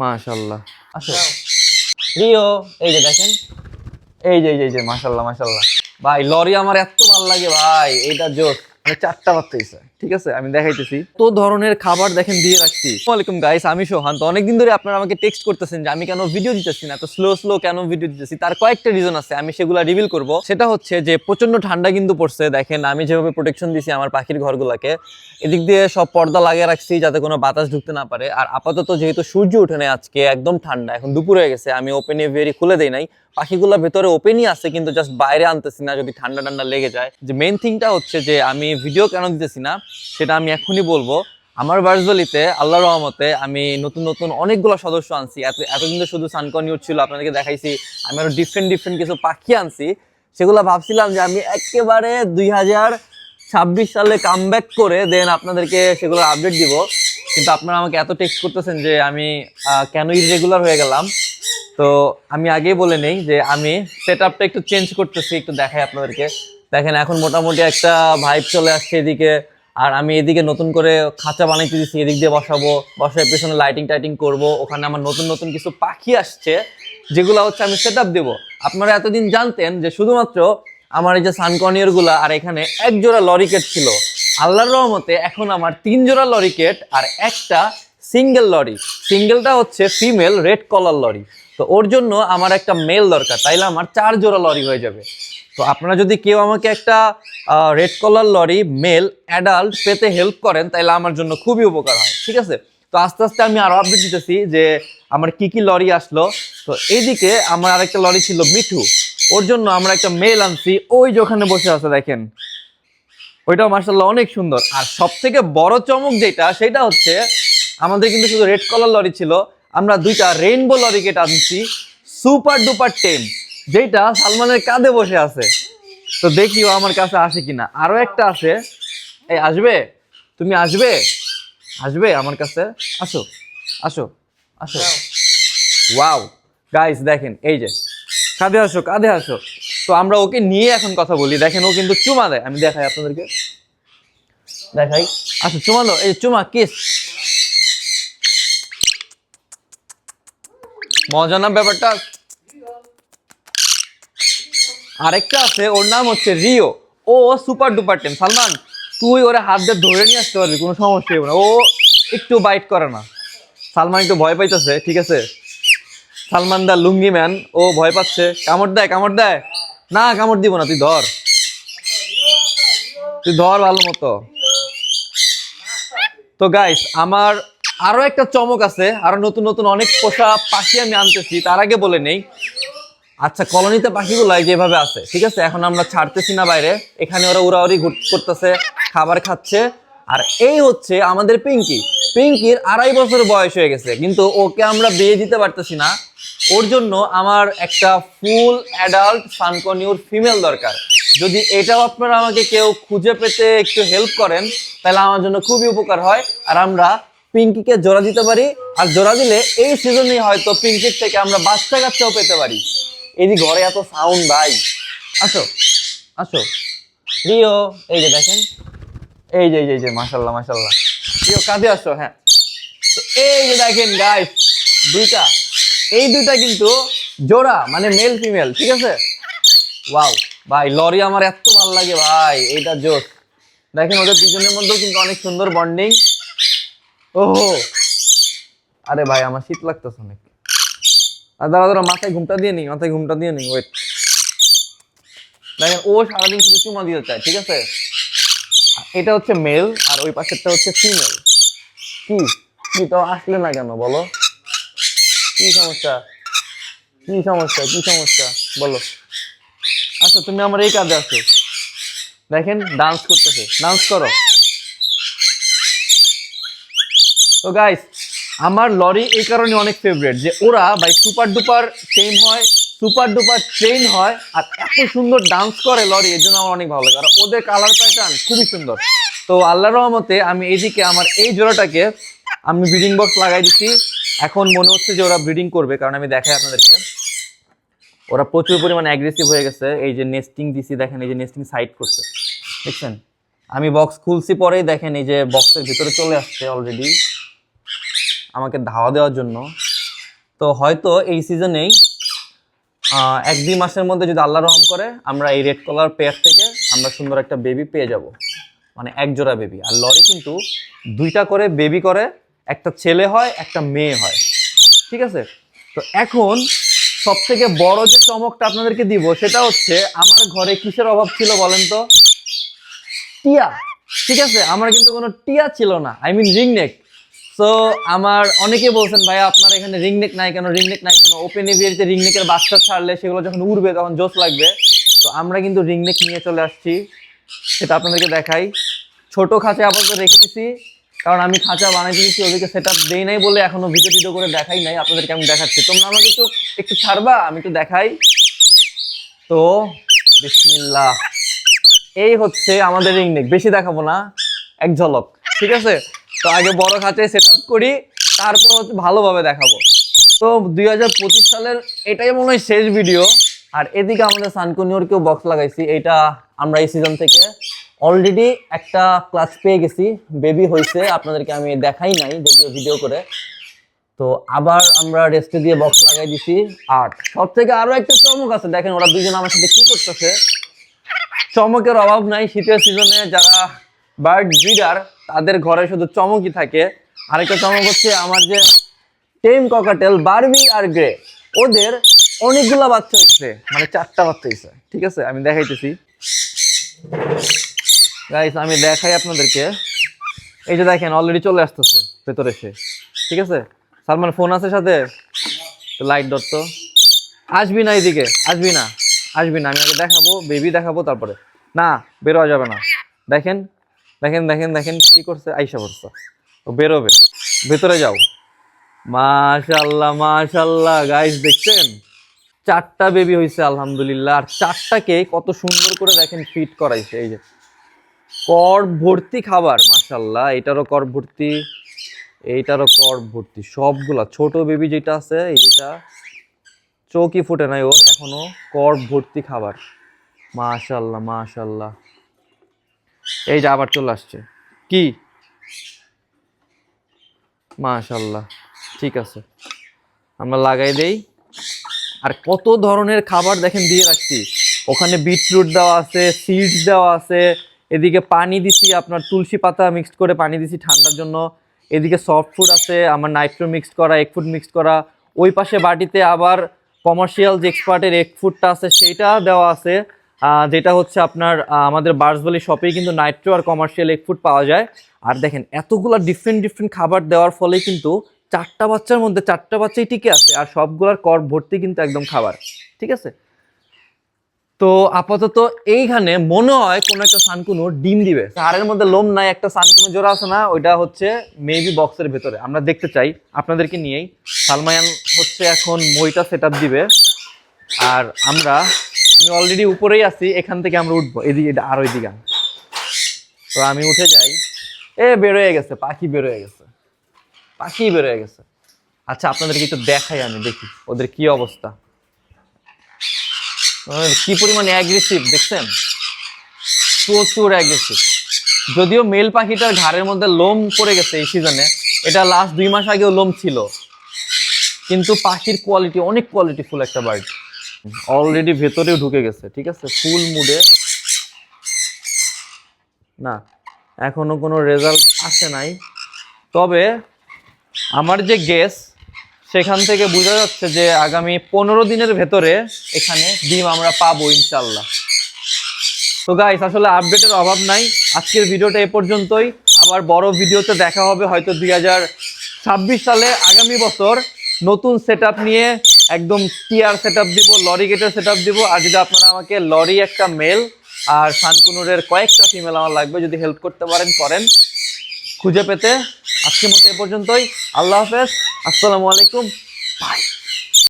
মাশাল্লাহ আসো রিও, এই যে দেখেন। এই যে এই যে মাশাল্লাহ মাশাল্লাহ ভাই, লরি আমার এত ভালো লাগে ভাই এটা জোস। মানে চারটা বাচ্চা ঠিক আছে? আমি দেখাইতেছি। তো ধরনের খাবার দেখেন, দিয়ে রাখছি। ওয়ালাইকুম গাইস আমি সোহান। তো অনেকদিন ধরে আপনারা আমাকে টেক্সট করতেছেন যে আমি কেন ভিডিও দিতেছি না? তো স্লো স্লো কেন ভিডিও দিতেছি? তার কয়েকটা রিজন আছে, আমি সেগুলো রিভিল করব। সেটা হচ্ছে যে প্রচণ্ড ঠান্ডা কিন্তু পড়ছে। দেখেন, আমি যেভাবে প্রোটেকশন দিছি আমার পাখির ঘরগুলোকে, এদিক দিয়ে সব পর্দা লাগিয়ে রাখছি যাতে কোনো বাতাস ঢুকতে না পারে। আর আপাতত যেহেতু সূর্য উঠে আজকে, একদম ঠান্ডা। এখন দুপুর হয়ে গেছে, আমি ওপেন এভিয়ারি খুলে দেই নাই। পাখিগুলো ভেতরে ওপেনই আছে, কিন্তু জাস্ট বাইরে আনতেছি না, যদি ঠান্ডা ঠান্ডা লেগে যায়। যে মেইন থিংটা হচ্ছে যে, আমি ভিডিও কেন দিতেছি না, সেটা আমি এখনই বলব। আমার ভার্চুয়ালিতে আল্লাহ রহমতে, আমি নতুন নতুন অনেকগুলো সদস্য আনছি। এত, এতদিন তো শুধু সানকনিউর ছিল, আপনাদেরকে দেখাইছি। আমি আরও ডিফারেন্ট ডিফারেন্ট কিছু পাখি আনছি। সেগুলো ভাবছিলাম যে, আমি একেবারে দুই হাজার ছাব্বিশ সালে কাম করে দেন আপনাদেরকে সেগুলো আপডেট দিব। কিন্তু আপনারা আমাকে এত টেক্সট করতেছেন যে, আমি কেন ইরেগুলার হয়ে গেলাম? তো আমি আগেই বলে নেই যে আমি সেট আপটা একটু চেঞ্জ করতেছি, একটু দেখাই আপনাদেরকে। দেখেন, এখন মোটামুটি একটা ভাইব চলে আসছে এদিকে। আর আমি এদিকে নতুন করে খাঁচা বানাইতে দিচ্ছি এদিক দিয়ে বসাবো। বসার পেছনে লাইটিং টাইটিং করব। ওখানে আমার নতুন নতুন কিছু পাখি আসছে, যেগুলো হচ্ছে আমি সেট আপ দেবো। আপনারা এতদিন জানতেন যে শুধুমাত্র আমার এই যে সানকনিয়রগুলা আর এখানে এক জোড়া লরিকেট ছিল। আল্লাহর রহমতে এখন আমার তিন জোড়া লরিকেট আর একটা সিঙ্গেল লরি সিঙ্গেলটা হচ্ছে ফিমেল রেড কলার লরি তো ওর জন্য আমার একটা মেল দরকার, তাইলে আমার চার জোড়া লরি হয়ে যাবে। তো আপনারা যদি কেউ আমাকে একটা red colour lory male adult পেতে হেল্প করেন তাহলে আমার জন্য খুবই উপকার হয়, ঠিক আছে? তো আস্তে আস্তে আমি আরও আপডেট দিতেছি যে আমার কি কি লরি আসলো। তো এইদিকে আমার আরেকটা লরি ছিল মিঠু। ওর জন্য আমরা একটা মেল আনছি, ওই যে ওখানে বসে আছে, দেখেন। ওইটাও মার্শাল্লাহ অনেক সুন্দর। আর সব থেকে বড় চমক যেটা, সেটা হচ্ছে আমাদের কিন্তু শুধু রেড কলার লরি ছিল আমরা দুইটা রেইনবো লরি কেটে আনছি সুপার ডুপার টেম যেটা সালমানের কাঁধে বসে আছে। তো দেখি ও আমার কাছে আসে কিনা। আরও একটা আছে। এই, আসবে? তুমি আসবে? আসবে আমার কাছে? আসো আসো আসো। ওয়াও গাইস দেখেন, এই যে, কাঁধে আসো কাঁধে আসো। তো আমরা ওকে নিয়ে এখন কথা বলি। দেখেন, ও কিন্তু চুমা দেয়। আমি দেখাই আপনাদেরকে। দেখাই। আচ্ছা চুমা এই, চুমা কিস মজা না ব্যাপারটা? আরেকটা আছে, ওর নাম হচ্ছে রিও। ও সুপার ডুপার টেন সালমান, তুই ওরা হাত দিয়ে ধরে নিয়ে আসতে পারবি, কোনো সমস্যা না। ও একটু বাইট করে না। সালমান একটু ভয় পাইতেছে, ঠিক আছে? সালমান দা লুঙ্গি ম্যান ও ভয় পাচ্ছে। কামড় দেয় কামড় দেয়। না, কামড় দিব না, তুই ধর। তুই ধর ভালো মতো। তো গাইস আমার আরও একটা চমক আছে, আরও নতুন নতুন অনেক পোষা পাখি আমি আনতেছি, তার আগে বলে নেই। আচ্ছা কলোনিতে পাখিগুলো যেভাবে আছে, ঠিক আছে? এখন আমরা ছাড়তেছি না বাইরে, এখানে ওরা উড়াউড়ি করতেছে, খাবার খাচ্ছে। আর এই হচ্ছে আমাদের পিঙ্কি। পিঙ্কির আড়াই বছর বয়স হয়ে গেছে, কিন্তু ওকে আমরা বিয়ে দিতে পারতেছি না। ওর জন্য আমার একটা ফুল অ্যাডাল্ট সানকনিউর ফিমেল দরকার। যদি এটাও আপনারা আমাকে কেউ খুঁজে পেতে একটু হেল্প করেন, তাহলে আমার জন্য খুবই উপকার হয়। আর আমরা পিঙ্কিকে জোড়া দিতে পারি, আর জোড়া দিলে এই সিজনে হয়তো পিঙ্কির থেকে আমরা বাচ্চা কাচ্চাও পেতে পারি। এই ঘরে এত সাউন্ড ভাই। আসো আসো। রিও এই যে দেখেন। এই যে এই যে এই যে মাশাল্লাহ মাশাল্লাহ রিও কাঁধে আসো হ্যাঁ। তো এই যে দেখেন গাইস দুইটা। এই দুইটা কিন্তু জোড়া মানে মেল ফিমেল ঠিক আছে? ওয়াও ভাই, লরি আমার এত ভালো লাগে, ভাই, এইটা জোস। দেখেন, ওদের দুজনের মধ্যেও কিন্তু অনেক সুন্দর বন্ডিং ওহো। আরে ভাই, আমার শীত লাগতেছে অনেক। আর দাঁড়া দাঁড়া মাথায় ঘুমটা দিয়ে নি মাথায় ঘুমটা দিয়ে নি ওয়েট দেখেন, ও সারাদিন শুধু চুমা দিতে চায়, ঠিক আছে? এটা হচ্ছে মেল আর ওই পাশেরটা হচ্ছে ফিমেল কি? কি তো আসলে না কেন, বলো? কি সমস্যা? কি সমস্যা? কি সমস্যা? বলো। আচ্ছা তুমি আমার এই কাজে আসো। দেখেন ডান্স করতেছে। ডান্স করো। তো গাইস আমার লরি এই কারণে অনেক ফেভারিট যে ওরা, ভাই সুপার ডুপার টেম হয় সুপার ডুপার ট্রেন হয়, আর এত সুন্দর ডান্স করে লরি, এর জন্য আমার অনেক ভালো লাগে। আর ওদের কালার প্যাটার্ন খুবই সুন্দর। তো আল্লাহ রহমতে আমি এইদিকে আমার এই জোড়াটাকে আমি ব্রিডিং বক্স লাগাই দিচ্ছি। এখন মনে হচ্ছে যে ওরা ব্রিডিং করবে, কারণ আমি দেখাই আপনাদেরকে। ওরা প্রচুর পরিমাণে অ্যাগ্রেসিভ হয়ে গেছে। এই যে নেস্টিং দিছি, দেখেন, এই যে নেস্টিং সাইড করছে। দেখছেন? আমি বক্স খুলছি পরেই দেখেন, এই যে বক্সের ভিতরে চলে আসছে অলরেডি আমাকে ধাওয়া দেওয়ার জন্য। তো হয়তো এই সিজনেই এক দুই মাসের মধ্যে যদি আল্লাহ রহম করে, আমরা এই রেড কালার পেয়ার থেকে আমরা সুন্দর একটা বেবি পেয়ে যাব। মানে এক জোড়া বেবি আর লরি কিন্তু দুইটা করে বেবি করে, একটা ছেলে হয়, একটা মেয়ে হয়। ঠিক আছে? তো এখন সব থেকে বড় যে চমকটা আপনাদেরকে দিব, সেটা হচ্ছে আমার ঘরে কিসের অভাব ছিল বলেন তো? টিয়া। ঠিক আছে? আমার কিন্তু কোনো টিয়া ছিল না। I mean ring neck so আমার অনেকে বলছেন ভাই আপনার এখানে রিংনেক নাই কেন? রিংনেক নাই কেন? ওপেন এভিয়ারিতে রিং নেকের বাচ্চা ছাড়লে সেগুলো যখন উড়বে, তখন জোস লাগবে। তো আমরা কিন্তু রিংনেক নিয়ে চলে আসছি। সেটা আপনাদেরকে দেখাই। ছোট খাঁচা আপাতত রেখে দিছি কারণ আমি খাঁচা বানাইতে দিয়েছি, ওদেরকে সেট আপ দেই নাই বলে এখনও ভিডিও টিডিও করে দেখাই নাই। আপনাদেরকে আমি দেখাচ্ছি। তোমরা আমাকে একটু একটু ছাড়বা, আমি একটু দেখাই। তো, বিসমিল্লাহ। এই হচ্ছে আমাদের রিংনেক বেশি দেখাবো না, এক ঝলক। ঠিক আছে? তো আগে বড় খাঁচায় সেট করি, তারপর হচ্ছে ভালোভাবে দেখাবো। তো দুই হাজার পঁচিশ সালের এটাই মনে হয় শেষ ভিডিও আর এদিকে আমাদের সানকুনিওরকেও বক্স লাগাইছি, এটা আমরা এই সিজন থেকে অলরেডি একটা ক্লাস পেয়ে গেছি। বেবি হয়েছে আপনাদেরকে আমি দেখাই নাই, যদিও ভিডিও করে। তো আবার আমরা রেস্টে দিয়ে বক্স লাগাই দিছি। আর সব থেকে আরও একটা চমক আছে, দেখেন ওরা দুজন আমার সাথে কি করতেছে। চমকের অভাব নাই, শীতের সিজনে যারা বার্ড ব্রিডার তাদের ঘরে শুধু চমকই থাকে। আরেকটা চমক হচ্ছে আমার যে টেম ককাটেল, বারবি আর গ্রে, ওদের অনেকগুলা বাচ্চা হচ্ছে মানে চারটা বাচ্চা হচ্ছে ঠিক আছে? আমি দেখাইতেছি। গাইস আমি দেখাই আপনাদেরকে। এই যে দেখেন অলরেডি চলে আসতেছে, ভেতরে সে ঠিক আছে? সালমান ফোন আছে সাথে? লাইট দত্ত আসবি না এইদিকে আসবি না আসবি না, আমি আগে দেখাবো বেবি দেখাবো তারপরে। না বেরোয়া যাবে না। দেখেন দেখেন দেখেন দেখেন কি করছে, আইসা পড়ছে। ও বেরোবে। ভেতরে যাও। মাশাল্লাহ মাশাল্লাহ গাইস দেখছেন? চারটা বেবি হয়েছে আলহামদুলিল্লাহ। আর চারটাকে কত সুন্দর করে দেখেন ফিট করাইছে, এই যে। কর ভর্তি খাবার মাশাল্লাহ এটারও কর ভর্তি, এইটারও কর ভর্তি। সবগুলা, ছোট বেবি যেটা আছে, এই যেটা চৌকি ফুটে নাই ওর, এখনও কর ভর্তি খাবার। মাশাল্লাহ মাশাল্লাহ এই যে আবার চলে আসছে। কি? মাশাল্লাহ ঠিক আছে। আমরা লাগাই দেই। আর কত ধরনের খাবার দেখেন দিয়ে রাখছি। ওখানে বিটরুট দেওয়া আছে, সিডস দেওয়া আছে। এদিকে পানি দিছি, আপনার তুলসী পাতা মিক্সড করে পানি দিছি ঠান্ডার জন্য। এদিকে সফট ফুড আছে, আমার নাইট্রো মিক্সড করা এগ ফুড মিক্সড করা। ওই পাশে বাটিতে আবার কমার্শিয়াল যে এক্সপার্টের এগ ফুডটা আছে, সেইটা দেওয়া আছে। যেটা হচ্ছে আপনার আমাদের বার্সবালি শপেই কিন্তু নাইট্রো আর কমার্শিয়াল এগ ফুড পাওয়া যায়। আর দেখেন, এতগুলা ডিফারেন্ট ডিফারেন্ট খাবার দেওয়ার ফলে কিন্তু চারটা বাচ্চার মধ্যে চারটা বাচ্চাই টিকে আছে, আর সবগুলার কর ভর্তি কিন্তু একদম খাবার। ঠিক আছে? তো আপাতত এইখানে মনে হয় কোনো একটা সানকুনো ডিম দিবে। হাড়ের মধ্যে লোম নাই, একটা সানকুনো জোড়া আছে না, ওইটা হচ্ছে মেবি বক্সের ভেতরে। আমরা দেখতে চাই, আপনাদেরকে নিয়েই। সালমায়ান হচ্ছে এখন মইটা সেট দিবে। আর আমরা আমি অলরেডি উপরেই আছি, এখান থেকে আমরা উঠবো, এদিকে আর ওইদিকে। তো আমি উঠে যাই। এ বেরোয় গেছে, পাখি বেরোয় গেছে। পাখি বেরোয় গেছে। আচ্ছা আপনাদেরকে একটু দেখাই আমি, দেখি, ওদের কি অবস্থা। কি পরিমাণে অ্যাগ্রেসিভ দেখছেন? প্রচুর অ্যাগ্রেসিভ যদিও মেল পাখিটার ঘাড়ের মধ্যে লোম পড়ে গেছে এই সিজনে এটা লাস্ট দুই মাস আগেও লোম ছিল। কিন্তু পাখির কোয়ালিটি অনেক কোয়ালিটিফুল একটা বার্ড অলরেডি ভেতরেও ঢুকে গেছে, ঠিক আছে? ফুল মুডে না, এখনও কোনো রেজাল্ট আসে নাই। তবে আমার যে গেস সেখান থেকে বোঝা যাচ্ছে যে আগামী পনেরো দিনের ভেতরে এখানে ডিম আমরা পাবো ইনশাল্লাহ তো গাইস আসলে আপডেটের অভাব নাই। আজকের ভিডিওটা এ পর্যন্তই। আবার বড় ভিডিওতে দেখা হবে হয়তো দুই হাজার ছাব্বিশ সালে। আগামী বছর নতুন সেট নিয়ে একদম টিয়ার সেট আপ দিব লরি গেটের সেট আপ দিব। আর যদি আপনারা আমাকে লরি একটা মেল আর শানকুনুরের কয়েকটা ফিমেল আমার লাগবে, যদি হেল্প করতে পারেন, করেন। খুঁজে পেতে আজকে মতো এ পর্যন্তই। আল্লাহ হাফেজ। আসসালামু আলাইকুম।